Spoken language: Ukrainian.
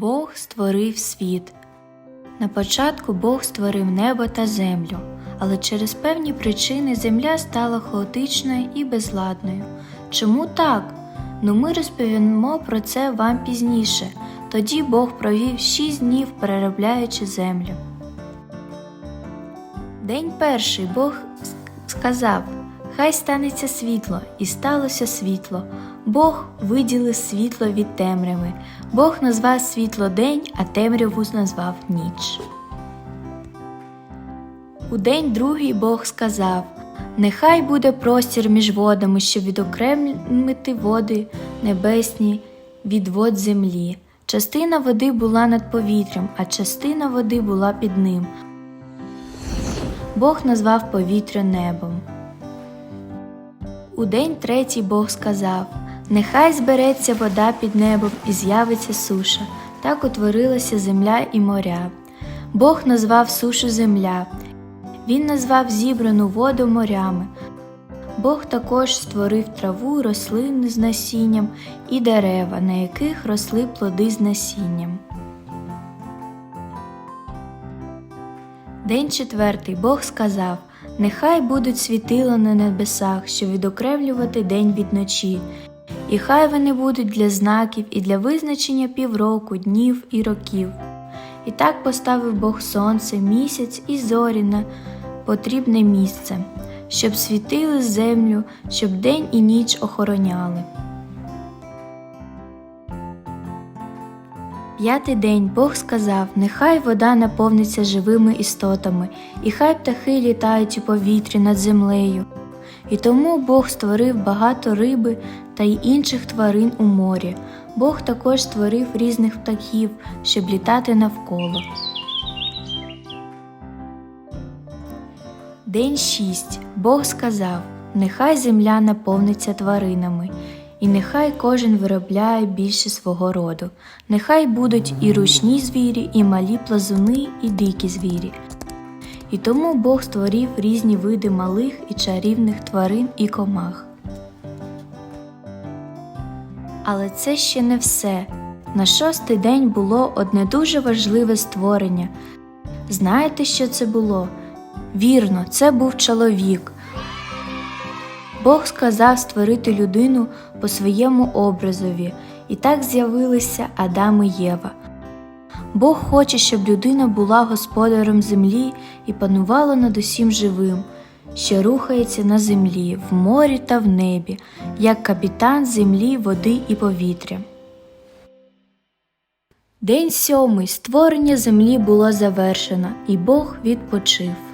Бог створив світ. На початку Бог створив небо та землю, але через певні причини земля стала хаотичною і безладною. Чому так? Ну ми розповімо про це вам пізніше. Тоді Бог провів шість днів, переробляючи землю. День перший Бог сказав: Хай станеться світло, і сталося світло. Бог виділив світло від темряви. Бог назвав світло день, а темряву назвав ніч. У день другий Бог сказав: Нехай буде простір між водами, щоб відокремити води небесні від вод землі. Частина води була над повітрям, а частина води була під ним. Бог назвав повітря небом. У день третій Бог сказав: Нехай збереться вода під небом і з'явиться суша. Так утворилася земля і моря. Бог назвав сушу земля. Він назвав зібрану воду морями. Бог також створив траву, рослини з насінням і дерева, на яких росли плоди з насінням. День четвертий Бог сказав: Нехай будуть світила на небесах, щоб відокремлювати день від ночі, і хай вони будуть для знаків і для визначення півроку, днів і років. І так поставив Бог сонце, місяць і зорі на потрібне місце, щоб світили землю, щоб день і ніч охороняли. П'ятий день Бог сказав: Нехай вода наповниться живими істотами, і хай птахи літають у повітрі над землею. І тому Бог створив багато риби та й інших тварин у морі. Бог також створив різних птахів, щоб літати навколо. День шість Бог сказав: Нехай земля наповниться тваринами, і нехай кожен виробляє більше свого роду. Нехай будуть і ручні звірі, і малі плазуни, і дикі звірі. І тому Бог створив різні види малих і чарівних тварин і комах. Але це ще не все. На шостий день було одне дуже важливе створення. Знаєте, що це було? Вірно, це був чоловік. Бог сказав створити людину по своєму образові, і так з'явилися Адам і Єва. Бог хоче, щоб людина була господарем землі і панувала над усім живим, що рухається на землі, в морі та в небі, як капітан землі, води і повітря. День сьомий створення землі було завершено, і Бог відпочив.